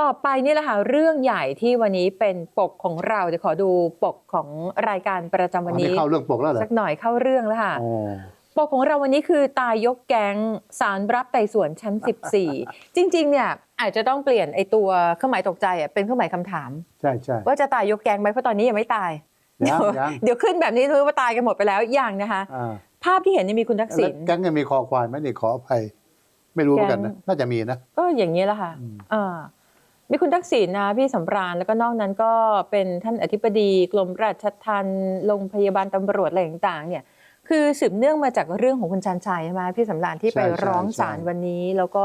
ต่อไปนี่แหละค่ะเรื่องใหญ่ที่วันนี้เป็นปกของเราเดี๋ยวขอดูปกของรายการประจำวันอันนี้นี้เข้าเรื่องปกแล้วเหรอสักหน่อยเข้าเรื่องแล้วค่ะอ๋อปกของเราวันนี้คือตายยกแก๊งสารรับไต่สวนชั้น 14 จริง ๆ เนี่ยอาจจะต้องเปลี่ยนไอตัวเครื่องหมายตกใจอะเป็นเครื่องหมายคำถามใช่ใช่ว่าจะตายยกแก๊งไหมเพราะตอนนี้ยังไม่ตายยัเดี๋งยวยังเดี๋ยวขึ้นแบบนี้ถือว่าตายกันหมดไปแล้วอย่างนะคะอ่าภาพที่เห็นเนี่ยมีคุณทักแล้ษิวณแก๊งยังมีคอควายไหมนี่ขออภัย ไม่รู้เหมือนกันนะแก๊งน่าจะมีนะก็อย่างนี้แหละค่ะอืมอ่า มีคุณทักษิณนะพี่สำราญแล้วก็นอกนั้นก็เป็นท่านอธิบดีกรมราชทัณฑ์โรงพยาบาลตำรวจอะไรต่างๆเนี่ยคือสืบเนื่องมาจากเรื่องของคุณชันชัยใช่ไหมพี่สำราญที่ไปร้องศาลวันนี้ แล้วก็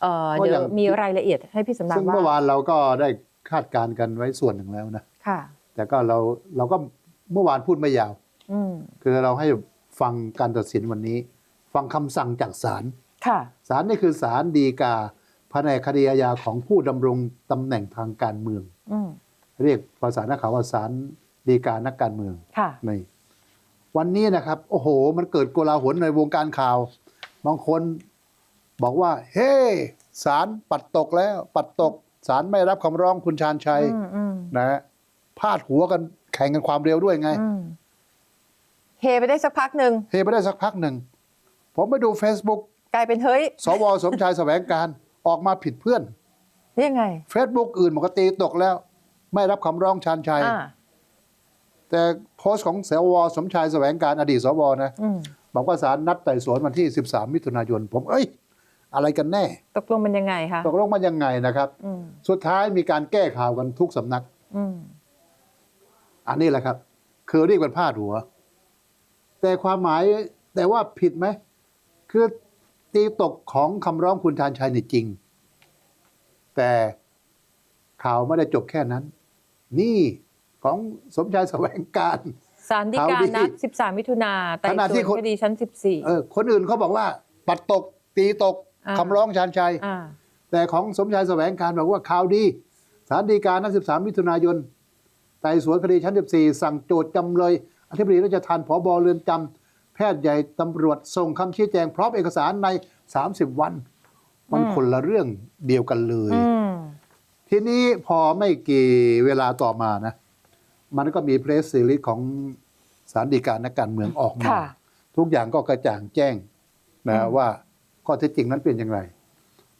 เอ่อเดี๋ยวมีรายละเอียดให้พี่สำราญซึ่งเมื่อว่าวานเราก็ได้คาดการณ์กันไว้ส่วนหนึ่งแล้วนะค่ะแต่ก็เราเราก็เมื่อวานพูดไม่ยาวอืมคือเราให้ฟังการตัดสินวันนี้ ฟังคำสั่งจากศาลค่ะศาลนี่คือศาลฎีกา แผนกคดีอาญาของผู้ดำรงตำแหน่งทางการเมืองอืมเรียกภาษานักข่าวว่าศาลฎีกานักการเมืองค่ะนี่วันนี้นะครับ โอ้โห มันเกิดโกลาหลในวงการข่าว บางคนบอกว่า เฮ้ศาลปัดตกแล้ว ปัดตกศาลไม่รับคำร้องคุณชาญชัยอืมอืมนะฮะพาดหัวกันแข่งกันความเร็วด้วยไงอืมเฮไปได้สักพักหนึ่งเฮไปได้สักพักหนึ่ง ผมไปดู Facebook กลายเป็นเฮ้ย สวสมชายแสวงการ ออกมาผิดเพื่อนนี่ยังไง Facebook อื่นปกติตกแล้ว ไม่รับคำร้องชาญชัยอ่าแต่โพสต์ของสวสมชายแสวงการอดีตสวนะอืมบอกว่าศาลนัดไต่สวนวันที่ 13 มิถุนายน ผมเอ้ย อะไรกันแน่ ตกลงมันยังไงคะตกลงมันยังไงนะครับอืมสุดท้ายมีการแก้ข่าวกันทุกสำนักอืมอันนี้แหละครับ คือเรียกเป็นพาดหัว แต่ความหมายแต่ว่าผิดไหมคือ ตีตกของคำร้องคุณชาญชัยนี่จริง แต่ข่าวไม่ได้จบแค่นั้น นี่ของสมชายแสวงการสารดีกาข่าวดีนัด 13 มิถุนาไต่ขณะสที่วนคนคดีชั้นเออคนอื่นเขาบอกว่า ปัดตก ตีตกอ่าคำร้องชาญชัย14อ่าแต่ของสมชายแสวงการบอกว่าข่าวดีศาลฎีกานัด 13 มิถุนายนไต่สวนคดีชั้น 14 สั่งโจทย์จำเลยอธิบดีราชทัณฑ์ผบเรือนจำ แพทย์ใหญ่ตำรวจส่งคำชี้แจงพร้อมเอกสารใน 30 วัน มันอืมคนละเรื่องเดียวกันเลยอืมทีนี้พอไม่กี่เวลาต่อมานะ มันก็มีเพรสซีรีส์ของสารดีกานักการเมืองออกมาค่ะทุกอย่างก็กระจ่างแจ้งนะอืมว่าข้อเท็จจริงนั้นเป็นอย่างไร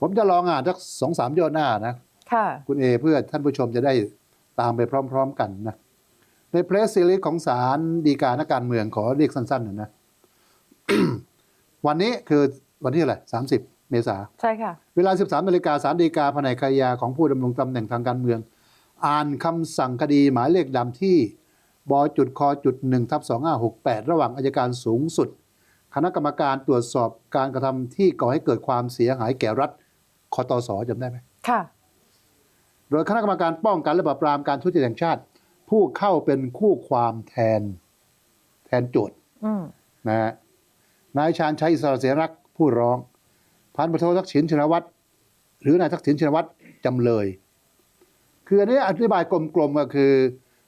ผมจะลองอ่านสักสองสามย่อหน้านะค่ะคุณเอเพื่อท่านผู้ชมจะได้ตามไปพร้อม ๆ กันนะในเพรสซีรีส์ของสารดีกานักการเมืองขอเรียกสั้นๆหน่อยนะ วันนี้คือวันที่อะไรสามสิบเมษาใช่ค่ะ เวลา 13นาฬิกาสารดีกาแผนกคดียาของผู้ดำรงตำแหน่งทางการเมือง อ่านคำสั่งคดีหมายเลขดำที่บจุดคจุดหนึ่งทับสองห้าหกแปดระหว่างอายการสูงสุด คณะกรรมการตรวจสอบการกระทำที่ก่อให้เกิดความเสียหายแก่รัฐคอตสจำได้ไหมค่ะ โดยคณะกรรมการป้องกันและปราบปรามการทุจริตแห่งชาติ ผู้เข้าเป็นคู่ความแทน แทนโจทย์อืมนะฮะ นายชาญชัยอิสระเสรักษ์ผู้ร้อง พันตำรวจโททักษิณชินวัตรหรือนายทักษิณชินวัตรจำเลย คืออันนี้อธิบายกลมๆก็คือ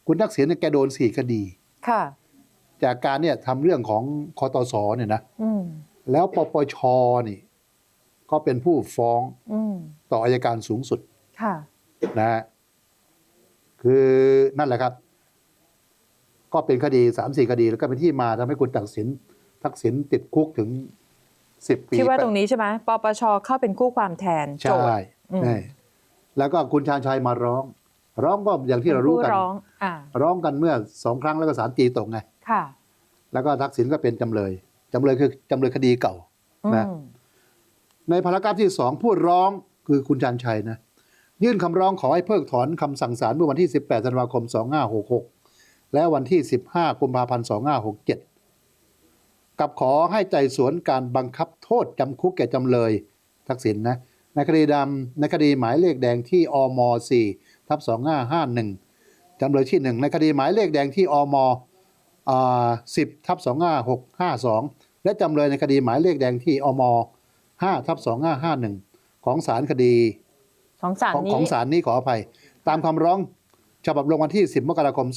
คุณทักษิณเนี่ยแกโดนสี่คดีค่ะจากการเนี่ยทำเรื่องของคอตสเนี่ยนะอืมแล้วปปชนี่ ก็เป็นผู้ฟ้องอืมต่ออายการสูงสุดค่ะนะฮะคือนั่นแหละครับ ก็เป็นคดีสามสี่คดี แล้วก็เป็นที่มาทำให้คุณทักษิณ ทักษิณติดคุกถึงสิบปีที่ว่าตรงนี้ใช่ไหมปปชเข้าเป็นคู่ความแทนโจใช่ทย์อืมใช่แล้วก็คุณชาญชัยมาร้อง ร้องก็อย่างที่เรารู้กันผู้ร้องอ่าร้องกันเมื่อสองครั้งแล้วก็ศาลตีตกไงค่ะ แล้วก็ทักษิณก็เป็นจำเลยจำเลยคือจำเลยคดีเก่าอืนะมในพารากราฟที่สองผู้ร้องคือคุณชาญชัยนะยื่นคำร้องขอให้เพิกถอนคำสั่งศาลเมื่อวันที่ 18 ธันวาคม 2566 และวันที่ 15 กุมภาพันธ์ 2567 กับขอให้ไต่สวนการบังคับโทษจำคุกแก่จำเลยทักษิณนะในคดีดำในคดีหมายเลขแดงที่อม4ทับ2551จำเลยที่ 1 ในคดีหมายเลขแดงที่อมอ่า10ทับ25652 และจำเลยในคดีหมายเลขแดงที่อม5ทับ2551 ของศาลคดีสองสารของนี้ของศาลนี้ขออภัย ตามคำร้องฉบับลงวันที่ 10 มกราคม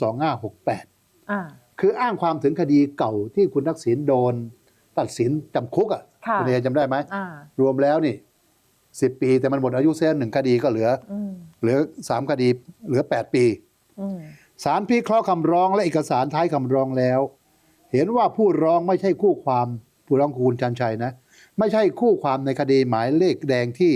2568อ่า คืออ้างความถึงคดีเก่าที่คุณทักษิณโดน ตัดสินจำคุกอะค่ะณเอจำได้ไหม อ่า รวมแล้วนี่สิบปี แต่มันหมดอายุเสียหนึ่งคดีก็เหลือ อืมเหลือสามคดีเหลือแปดปี อืมศาลพิเคราะห์คำร้องและเอกสารท้ายคำร้องแล้ว เห็นว่าผู้ร้องไม่ใช่คู่ความผู้ร้องคือคุณจันชัยนะ ไม่ใช่คู่ความในคดีหมายเลขแดงที่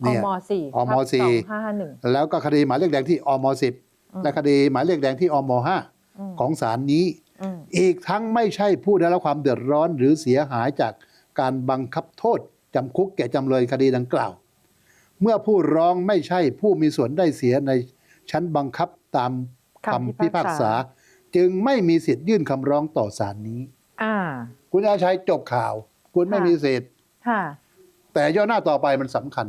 อเนี่ย มสี่อมสี่สองห้าห้าหนึ่ง แล้วก็คดีหมายเลขแดงที่อมสิบอืมและคดีหมายเลขแดงที่อมห้าอืม ของศาลนี้อืมอีกทั้งไม่ใช่ผู้ได้รับความเดือดร้อนหรือเสียหายจากการบังคับโทษจำคุกแก่จำเลยคดีดังกล่าว เมื่อผู้ร้องไม่ใช่ผู้มีส่วนได้เสียในชั้นบังคับตามคำพิพากษา จึงไม่มีสิทธิ์ยื่นคำร้องต่อศาลนี้อ่าคุณอาชัยจบข่าว คุณไม่ค่ะมีสิทธิ์ค่ะแต่ย่อหน้าต่อไปมันสำคัญ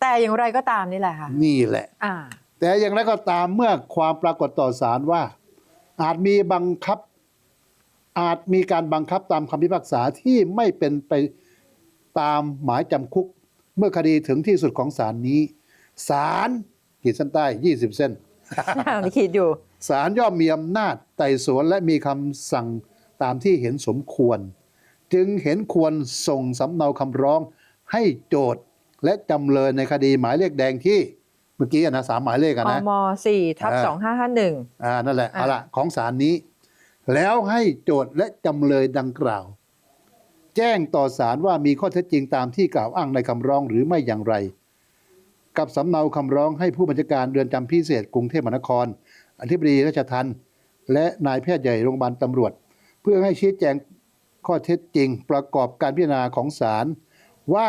แต่อย่างไรก็ตามนี่แหละค่ะนี่แหละอ่าแต่อย่างไรก็ตามเมื่อความปรากฏต่อศาลว่า อาจมีบังคับ อาจมีการบังคับตามคำพิพากษาที่ไม่เป็นไปตามหมายจำคุก เมื่อคดีถึงที่สุดของศาลนี้ศาลขีดเส้นใต้ 20 เส้นนี่คิดอยู่ศาลย่อมมีอำนาจไต่สวนและมีคำสั่งตามที่เห็นสมควร จึงเห็นควรส่งสำเนาคำร้องให้โจทย์และจำเลยในคดีหมายเลขแดงที่ เมื่อกี้อะนะสามหมายเลขอะอนะมสี่ทับเออสองห้าห้าหนึ่งอ่านั่นแหละอะเอาละของศาลนี้ แล้วให้โจทย์และจำเลยดังกล่าว แจ้งต่อศาลว่ามีข้อเท็จจริงตามที่กล่าวอ้างในคำร้องหรือไม่อย่างไร กับสำเนาคำร้องให้ผู้บัญชาการเรือนจำพิเศษกรุงเทพมหานคร อธิบดีราชทัณฑ์และนายแพทย์ใหญ่โรงพยาบาลตำรวจ เพื่อให้ชี้แจงข้อเท็จจริง ประกอบการพิจารณาของศาลว่า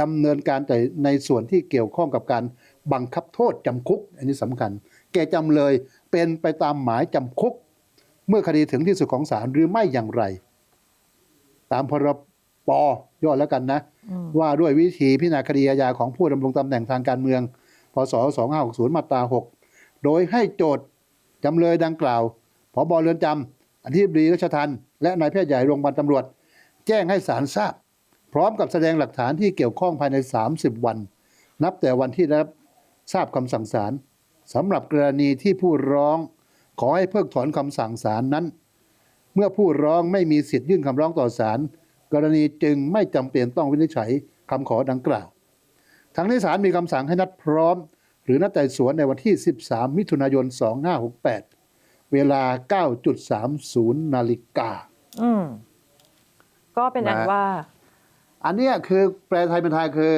ดำเนินการแต่ในส่วนที่เกี่ยวข้องกับการ บังคับโทษจำคุก อันนี้สำคัญ แก่จำเลยเป็นไปตามหมายจำคุก เมื่อคดีถึงที่สุดของศาลหรือไม่อย่างไร ตามพรปย่อแล้วกันนะอืมว่าด้วยวิธีพิจารณาคดีอาญาของผู้ดำรงตำแหน่งทางการเมือง พศ 2560 มาตรา 6 โดยให้โจทย์จำเลยดังกล่าวผบเรือนจำอธิบดีราชทัณฑ์และนายแพทย์ใหญ่โรงพยาบาลตำรวจ แจ้งให้ศาลทราบ พร้อมกับแสดงหลักฐานที่เกี่ยวข้องภายใน 30 วัน นับแต่วันที่ได้รับ ทราบคำสั่งศาลสำหรับกรณีที่ผู้ร้อง ขอให้เพิกถอนคำสั่งศาลนั้น เมื่อผู้ร้องไม่มีสิทธิ์ยื่นคำร้องต่อศาลกรณีจึงไม่จำเป็นต้องวินิจฉัยคำขอดังกล่าว ทั้งนี้ศาลมีคำสั่งให้นัดพร้อม หรือนัดไต่สวนในวันที่ 13 มิถุนายน 2568 เวลา 9.30 นาฬิกาอืมก็เป็นอันนะว่า อันเนี้ยคือแปลไทยเป็นไทยคือ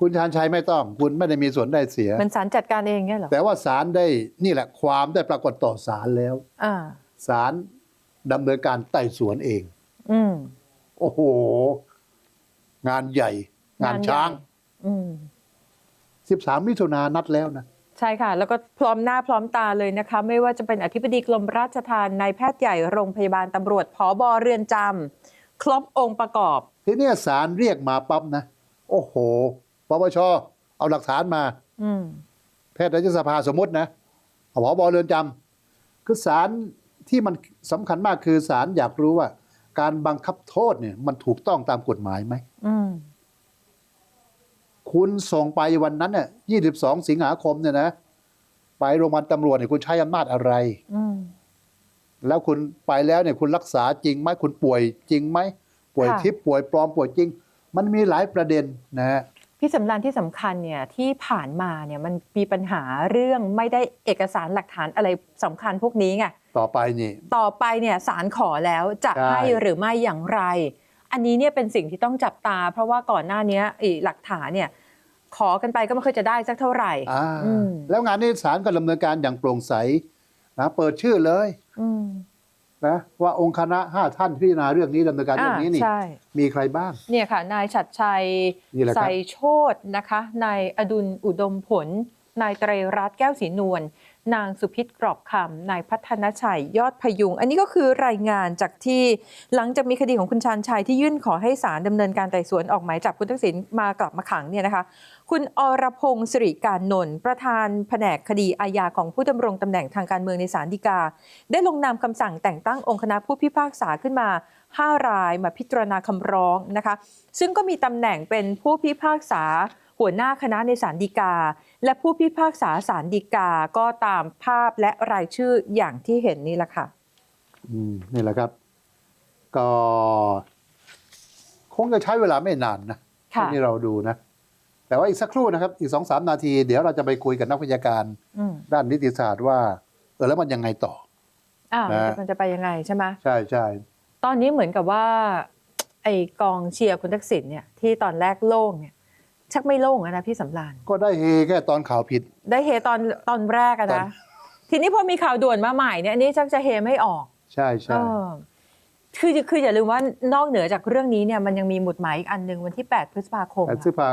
คุณชาญชัยไม่ต้อง คุณไม่ได้มีส่วนได้เสีย มันสารจัดการเองเนี่ยเหรอ แต่ว่าศาลได้นี่แหละความได้ปรากฏต่อศาลแล้วอ่าศาลดำเนินการไต่สวนเอง อืมโอ้โห งานใหญ่ งานช้างใหญ่อืม13มิถุนายนนัดแล้วนะ ใช่ค่ะ แล้วก็พร้อมหน้าพร้อมตาเลยนะคะ ไม่ว่าจะเป็นอธิบดีกรมราชทัณฑ์นายแพทย์ใหญ่โรงพยาบาลตำรวจผอบเรือนจำครบองค์ประกอบ ทีเนี้ยศาลเรียกมาปั๊บนะ โอ้โห ปปชเอาหลักฐานมาอืมแพทยสภาสมมตินะเอาผบเรือนจำคือศาลที่มันสำคัญมากคือศาลอยากรู้ว่า การบังคับโทษเนี่ย มันถูกต้องตามกฎหมายไหมอืมคุณส่งไปวันนั้นเนี่ย22สิงหาคมเนี่ยนะ ไปโรงพยาบาลตำรวจเนี่ยคุณใช้อำนาจอะไรอืมแล้วคุณไปแล้วเนี่ยคุณรักษาจริงไหมคุณป่วยจริงไหมป่วยค่ะทิพย์ป่วยปลอมป่วยจริง มันมีหลายประเด็นนะฮะ พี่สำรานที่สำคัญเนี่ยที่ผ่านมาเนี่ยมันมีปัญหาเรื่องไม่ได้เอกสารหลักฐานอะไรสำคัญพวกนี้ไงต่อไปนี่ต่อไปเนี่ยศาลขอแล้วจะใช่ให้หรือไม่อย่างไร อันนี้เนี่ยเป็นสิ่งที่ต้องจับตา เพราะว่าก่อนหน้านี้ไอ้หลักฐานเนี่ยขอกันไปก็ไม่เคยจะได้สักเท่าไหร่อ่าอืมแล้วงานนี้ศาลก็ดำเนินการอย่างโปร่งใสนะเปิดชื่อเลยอืม นะว่าองค์คณะห้าท่านพิจารณาเรื่องนี้ดำเนินการเรื่องนี้นี่ใช่ มีใครบ้าง เนี่ยค่ะ นายฉัดชัยนี่แหละครับ ใส่โชตนะคะ นายอดุลอุดมผล นายไตรรัตน์แก้วศรีนวล นางสุพิษกรอบคำนายพัฒนชัยยอดพยุง อันนี้ก็คือรายงานจากที่หลังจากมีคดีของคุณชานชัยที่ยื่นขอให้ศาลดำเนินการไต่สวนออกหมายจับคุณทักษิณมากลับมาขังเนี่ยนะคะ คุณอรพงศ์สิริการนนท์ประธานแผนกคดีอาญาของผู้ดำรงตำแหน่งทางการเมืองในศาลฎีกา ได้ลงนามคำสั่งแต่งตั้งองค์คณะผู้พิพากษาขึ้นมา5รายมาพิจารณาคำร้องนะคะ ซึ่งก็มีตำแหน่งเป็นผู้พิพากษา หัวหน้าคณะในศาลฎีกา และผู้พิพากษาศาลฎีกาก็ตามภาพและรายชื่ออย่างที่เห็นนี่แหละค่ะอืมนี่แหละครับ ก็คงจะใช้เวลาไม่นานนะค่ะที่เราดูนะ แต่ว่าอีกสักครู่นะครับ อีกสองสามนาที เดี๋ยวเราจะไปคุยกับนักวิชาการอืมด้านนิติศาสตร์ว่า เออแล้วมันยังไงต่ออ่ามันนะจะมันจะไปยังไงใช่ไหมใช่ใช่ตอนนี้เหมือนกับว่า ไอกองเชียร์คุณทักษิณเนี่ยที่ตอนแรกโล่งเนี่ย ชักไม่โล่งแล้วนะพี่สำรานก็ได้เฮแค่ตอนข่าวผิด ได้เฮตอนตอนแรกอะตอนะนทีนี้พอมีข่าวด่วนมาใหม่เนี่ยอันนี้ชักจะเฮไม่ออกใช่ใช่เออคือคืออย่าลืมว่านอกเหนือจากเรื่องนี้เนี่ยมันยังมีหมุดหมายอีกอันหนึ่งวันที่ 8 พฤษภาคมแต่อะพฤษภา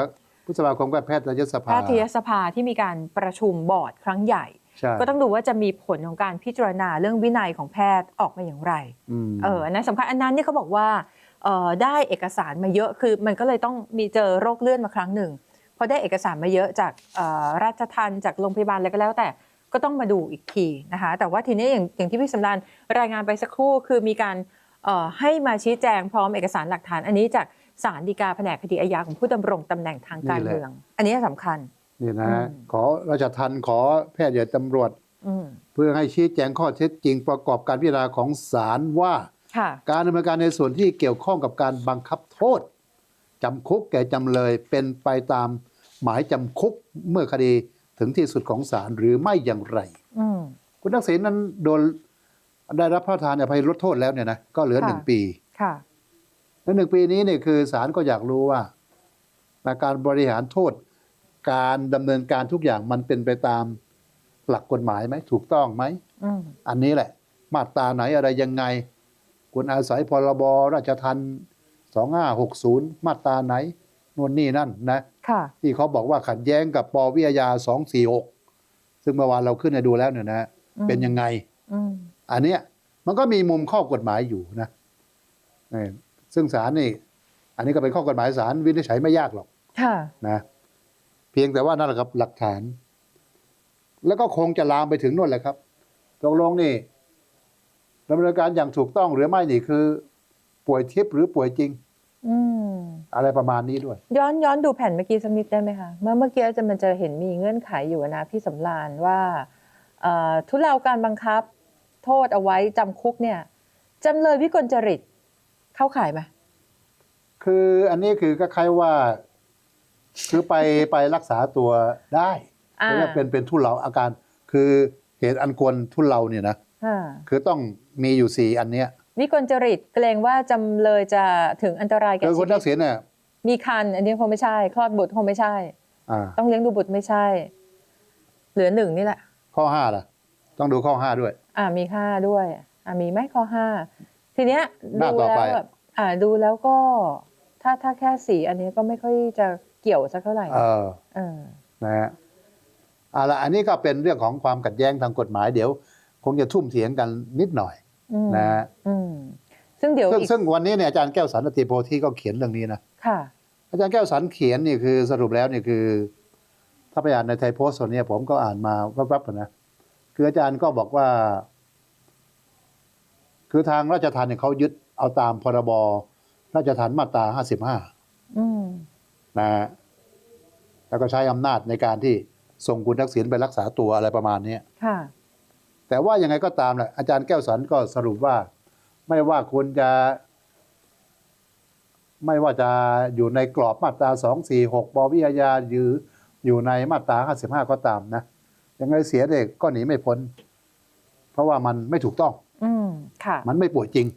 พฤษภาคมก็แพทยสภาแพทยสภาที่มีการประชุมบอร์ดครั้งใหญ่ ใช่ก็ต้องดูว่าจะมีผลของการพิจารณาเรื่องวินัยของแพทย์ออกมาอย่างไร ม เอออันนั้นสำคัญอันนั้นเนี่ยเขาบอกว่าเอ่อ ได้เอกสารมาเยอะคือมันก็เลยต้องมีเจอโรคเลื่อนมาครั้งหนึ่งพอได้เอกสารมาเยอะจากเอ่อราชทันจากโรงพยาบาลอะไรก็แล้วแต่ก็ต้องมาดูอีกทีนะคะแต่ว่าทีนี้อย่างอย่างที่พี่สำรานรายงานไปสักครู่คือมีการเอ่อให้มาชี้แจงพร้อมเอกสารหลักฐาน อันนี้จากศาลฎีกาแผนกคดีอาญาของผู้ดำรงตำแหน่งทางการเมือง อันนี้สำคัญนี่นะอืมขอราชทันขอแพทย์ใหญ่ตำรวจอืมเพื่อให้ชี้แจงข้อเท็จจริงประกอบการพิจารณาของศาลว่าค่ะ การดำเนินการในส่วนที่เกี่ยวข้องกับการบังคับโทษจำคุกแก่จำเลยเป็นไปตามหมายจำคุกเมื่อคดีถึงที่สุดของศาลหรือไม่อย่างไรอืมคุณทักษิณนั้นโดนได้รับพระราชทานอภัยลดโทษแล้วเนี่ยนะก็เหลือค่ะหนึ่งปีค่ะและหนึ่งปีนี้เนี่ยคือศาลก็อยากรู้ว่าการบริหารโทษ การดำเนินการทุกอย่างมันเป็นไปตามหลักกฎหมายไหมถูกต้องไหมอืมอันนี้แหละ มาตราไหนอะไรยังไง คุณอาศัยพรบราชทัน2560 มาตราไหนนวนนี่นั่นนะค่ะที่เขาบอกว่าขัดแย้งกับปวิทยา 246 ซึ่งเมื่อวานเราขึ้นให้ดูแล้วเนี่ยนะอืมเป็นยังไงอืมอันเนี้ยมันก็มีมุมข้อกฎหมายอยู่นะเออซึ่งศาลนี่ อันนี้ก็เป็นข้อกฎหมายศาลวินิจฉัยไม่ยากหรอกค่ะนะเพียงแต่ว่านั่นแหละครับหลักฐาน แล้วก็คงจะลามไปถึงนู่นแหละครับตกลงนี่ ดำเนินการอย่างถูกต้องหรือไม่นี่คือ ป่วยทิพย์หรือป่วยจริงอืมอะไรประมาณนี้ด้วย ย้อนย้อนดูแผ่นเมื่อกี้สักนิดได้ไหมคะเมื่อเมื่อกี้จะมันจะเห็นมีเงื่อนไขอยู่นะพี่สำรานว่าเอ่อทุเลาการบังคับ โทษเอาไว้จำคุกเนี่ยจำเลยวิกลจริตเข้าข่ายไหมคืออันนี้คือก็คล้ายว่า คือไปไปรักษาตัวได้อ่าเรียกเป็นเป็นทุเลาอาการ คือเหตุอันควรทุเลาเนี่ยนะอ่าคือต้อง มีอยู่สี่อันเนี้ยวิกลจริตเกรงว่าจำเลยจะถึงอันตรายแก่คือชีคุณวิทัตกษิณเนี่ยมีคัน อันนี้คงไม่ใช่ คลอดบุตรคงไม่ใช่ อ่า ต้องเลี้ยงดูบุตรไม่ใช่ เหลือหนึ่งนี่แหละ ข้อห้าล่ะ ต้องดูข้อห้าด้วย อ่ามีค่าด้วย อ่ามีไหมข้อห้าทีเนี้ยหน้าดูต่อแล้วไป แบบอ่าดูแล้วก็ ถ้าถ้าแค่สีอันนี้ก็ไม่ค่อยจะเกี่ยวสักเท่าไหร่เออ เออ นะฮะเอาละอันนี้ก็เป็นเรื่องของความขัดแย้งทางกฎหมายเดี๋ยว คงจะทุ่มเถียงกันนิดหน่อยอืม นะฮะอืมซึ่งเดี๋ยวซึ่งอีกซึ่งวันนี้เนี่ยอาจารย์แก้วสันอติโพธิก็เขียนเรื่องนี้นะค่ะอาจารย์แก้วสันเขียนนี่คือสรุปแล้วนี่คือ ถ้าไปอ่านในไทยโพสต์ส่วนนี้ผมก็อ่านมาแวบๆนะคืออาจารย์ก็บอกว่า คือทางราชทัณฑ์เนี่ยเขายึดเอาตามพรบราชทัณฑ์มาตราห้าสิบห้าอืมนะฮะแล้วก็ใช้อำนาจในการที่ส่งคุณทักษิณไปรักษาตัวอะไรประมาณเนี้ยค่ะ แต่ว่ายังไงก็ตามแหละอาจารย์แก้วสันก็สรุปว่า ไม่ว่าคุณจะ ไม่ว่าจะอยู่ในกรอบมาตราสองสี่หกปวิทยาหรืออยู่ในมาตราห้าสิบห้าก็ตามนะยังไงเสียเด็กก็หนีไม่พ้น เพราะว่ามันไม่ถูกต้อง อืมค่ะ มันไม่ป่วยจริง